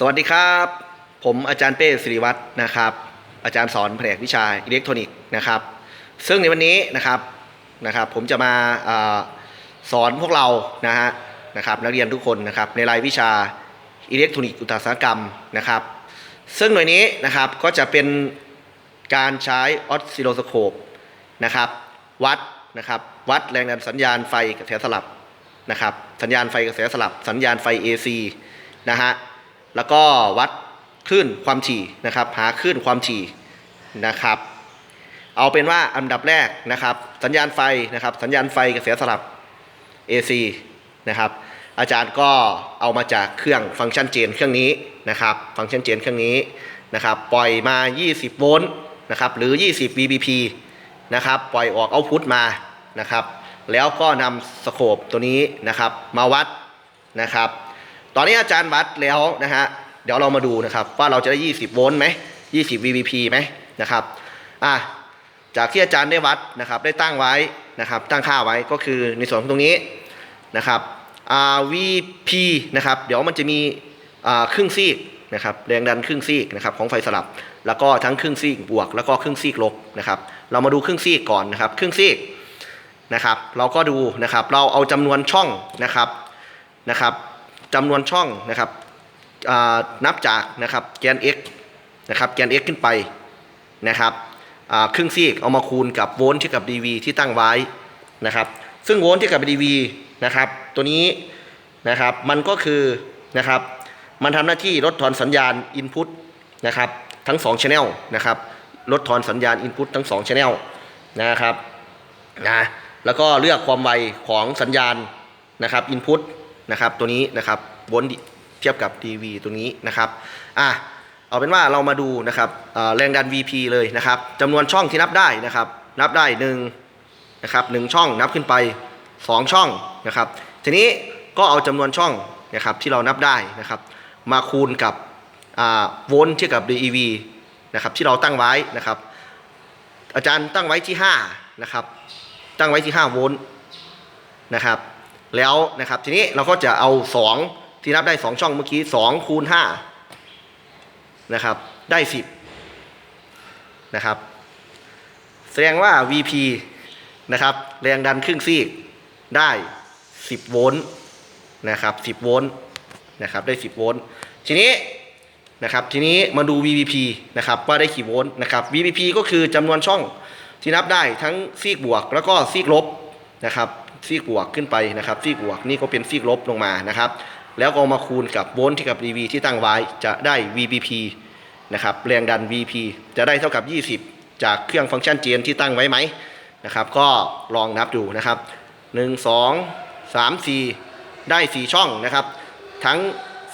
สวัสดีครับ ผมอาจารย์เป้สิริวัฒน์นะครับ อาจารย์สอนแผนกวิชาอิเล็กทรอนิกส์นะครับ ซึ่งในวันนี้นะครับนะครับผมจะมาอสอนพวกเรานะฮะนะครับนักเรียนทุกคนนะครับในรายวิชาอิเล็กทรอนิกส์อุตสาหกรรมนะครับ ซึ่งหน่วยนี้นะครับก็จะเป็นการใช้ออสซิโลสโคปนะครับวัดนะครับวัดแรงดันสัญญาณไฟกระแสสลับนะครับสัญญาณไฟกระแสสลับ สัญญาณไฟ AC นะฮะ แล้วก็วัดคลื่นความถี่นะครับหาคลื่นความถี่นะครับ เอาเป็นว่าอันดับแรกนะครับ สัญญาณไฟนะครับ สัญญาณไฟกระแสสลับ AC นะครับ อาจารย์ก็เอามาจากเครื่องฟังก์ชันเจนเครื่องนี้นะครับ ฟังก์ชันเจนเครื่องนี้นะครับ ปล่อยมา 20 โวลต์นะครับ หรือ 20 VBP นะครับ ปล่อยออกเอาพุทมานะครับ แล้วก็นำสโคปตัวนี้นะครับ มาวัดนะครับ ตอนนี้อาจารย์วัดแล้วนะฮะเดี๋ยวเรามาดูนะครับว่าเราจะได้ 20 โวลต์ไหม20 VBP ไหมนะครับอะจากที่อาจารย์ได้วัดนะครับได้ตั้งไว้นะครับตั้งค่าไว้ก็คือในส่วนของตรงนี้นะครับ RVP นะครับเดี๋ยวมันจะมีครึ่งซีกนะครับแรงดันครึ่งซีกนะครับของไฟสลับ แล้วก็ทั้งครึ่งซีกบวก แล้วก็ครึ่งซีกลบนะครับเรามาดูครึ่งซีกก่อนนะครับครึ่งซีกนะครับเราก็ดูนะครับเราเอาจำนวนช่องนะครับนะครับ จำนวนช่องนะครับนับจากนะครับแกน x นะครับแกน x ขึ้นไปนะครับครึ่งซีกเอามาคูณกับโวลต์ที่กับ dV ที่ตั้งไว้นะครับซึ่งโวลต์ที่กับ dV นะครับตัวนี้นะครับมันก็คือนะครับมันทำหน้าที่ลดทอนสัญญาณ Input นะครับทั้ง2 Channel นะครับลดทอนสัญญาณ Input ทั้ง2 Channel นะครับนะแล้วก็เลือกความไวของสัญญาณนะครับ Input นะครับตัวนี้นะครับโวลต์เทียบกับ dV ตัวนี้นะครับอะเอาเป็นว่าเรามาดูนะครับแรงดัน VP เลยนะครับจำนวนช่องที่นับได้นะครับนับได้1นะครับหนึ่งช่องนับขึ้นไป 2 ช่องนะครับทีนี้ก็เอาจำนวนช่องนะครับที่เรานับได้นะครับมาคูณกับโวลต์เทียบกับ DEV นะครับที่เราตั้งไว้นะครับอาจารย์ตั้งไว้ที่5นะครับตั้งไว้ที่5โวลต์นะครับ แล้วนะครับทีนี้เราก็จะเอา 2 ที่นับได้ 2 ช่องเมื่อกี้ 2 คูณ5นะครับได้ 10นะครับแสดงว่า VP นะครับแรงดันครึ่งซีกได้ 10 โวลต์นะครับ 10 โวลต์นะครับได้ 10 โวลต์ทีนี้นะครับทีนี้มาดู VVP นะครับว่าได้กี่โวลต์นะครับ VVP ก็คือจำนวนช่องที่นับได้ทั้งซีกบวกแล้วก็ซีกลบนะครับ ซีกบวกขึ้นไปนะครับซีกบวกนี่ก็เป็นซีกลบลงมานะครับ แล้วก็มาคูณกับโวลต์ที่กับ dV ที่ตั้งไว้จะได้ VBP นะครับแรงดัน VP จะได้เท่ากับ 20 จากเครื่องฟังก์ชันเจนที่ตั้งไว้ไหมนะครับก็ลองนับดูนะครับ 1 2 3 4 ได้ 4 ช่องนะครับ ทั้ง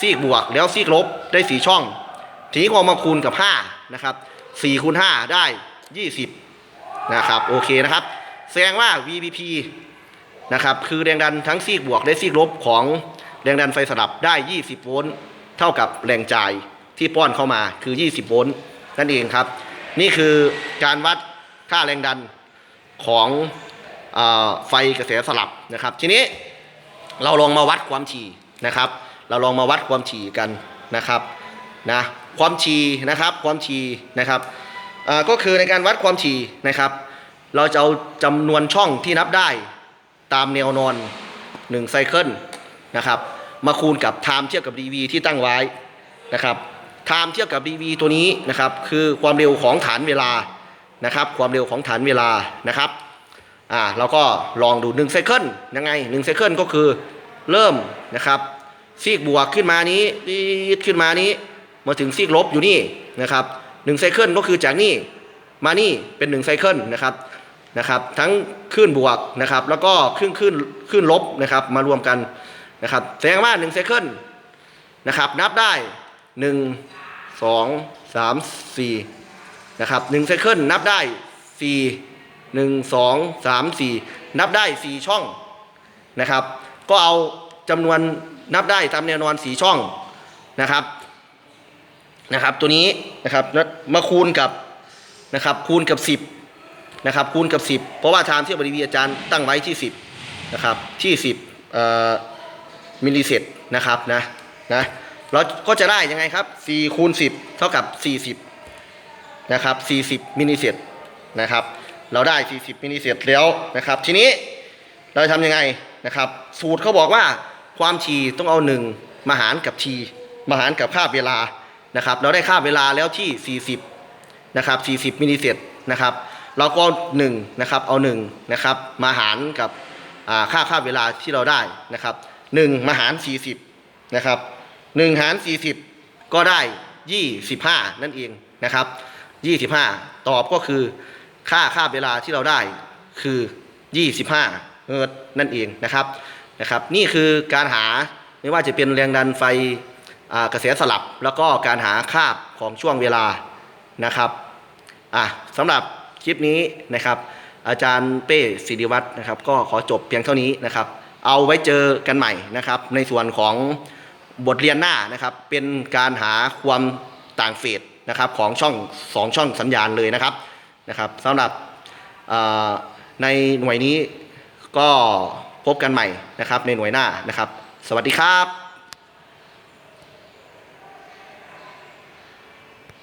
ซีกบวกแล้วซีกลบได้ 4 ช่อง ทีนี้ก็มาคูณกับ 5 นะครับ4คูณ5ได้ 20 นะครับโอเคนะครับ แสดงว่า VBP นะครับคือแรงดันทั้งซีกบวกและซีกลบของแรงดันไฟสลับได้ 20 โวลต์เท่ากับแรงจ่ายที่ป้อนเข้ามาคือ 20 โวลต์นั่นเองครับ นี่คือการวัดค่าแรงดันของอไฟกระแสสลับนะครับ ทีนี้เราลองมาวัดความถี่นะครับ เราลองมาวัดความถี่กันนะครับนะความถี่นะครับความถี่นะครับก็คือในการวัดความถี่นะครับ เราจะเอาจำนวนช่องที่นับได้ ตามแนวนอน1ไซเคิลนะครับมาคูณกับไทม์เทียบกับ dV ที่ตั้งไว้นะครับไทม์เทียบกับ dV ตัวนี้นะครับคือความเร็วของฐานเวลานะครับความเร็วของฐานเวลานะครับอ่าเราก็ลองดู1ไซเคิลยังไง1ไซเคิลก็คือเริ่มนะครับซีกบวกขึ้นมานี้ปีดขึ้นมานี้ มาถึงซีกลบอยู่นี่นะครับ1ไซเคิลก็คือจากนี่มานี่เป็น1ไซเคิลนะครับ นะครับ ทั้งคลื่นบวกนะครับ แล้วก็คลื่นคลื่นคลื่นลบนะครับมารวมกันนะครับแสดงว่า1เซคันนะครับนับได้ 1 2 3 4นะครับ1เซคันนับได้ 4 1 2 3 4 นับได้ 4 ช่องนะครับ ก็เอาจำนวนนับได้ตามแนวนอน 4 ช่องนะครับนะครับตัวนี้นะครับมาคูณกับนะครับคูณกับ 10 นะครับคูณกับ 10 เพราะว่าไทม์เทียบบริวีอาจารย์ตั้งไว้ที่ 10นะครับที่10มิลลิเซตนะครับนะนะเราก็จะได้ยังไงครับ4คูณ10 เท่ากับ 40นะครับ40มิลลิเซตนะครับเราได้ 40มิลลิเซตแล้วนะครับทีนี้เราจะทำยังไงนะครับสูตรเขาบอกว่าความถี่ต้องเอา 1 มาหารกับ t มาหารกับค่าเวลานะครับเราได้ค่าเวลาแล้วที่ 40นะครับ40มิลลิเซตนะครับ เราก็1นะครับเอา1นะครับมาหารกับค่าค่าเวลาที่เราได้นะครับ1มาหาร 40นะครับ1หาร 40 ก็ได้ 25 นั่นเองนะครับ 25 ตอบก็คือค่าค่าเวลาที่เราได้คือ 25 เฮิร์ตนั่นเองนะครับนะครับ นี่คือการหาไม่ว่าจะเป็นแรงดันไฟกระแสสลับ แล้วก็การหาค่าของช่วงเวลานะครับอะสำหรับ คลิปนี้นะครับ อาจารย์เป้ศิริวัตรนะครับ ก็ขอจบเพียงเท่านี้นะครับ เอาไว้เจอกันใหม่นะครับ ในส่วนของบทเรียนหน้านะครับ เป็นการหาความต่างเฟสนะครับของช่องสองช่องสัญญาณเลยนะครับนะครับสำหรับในหน่วยนี้ก็พบกันใหม่นะครับในหน่วยหน้านะครับ สวัสดีครับ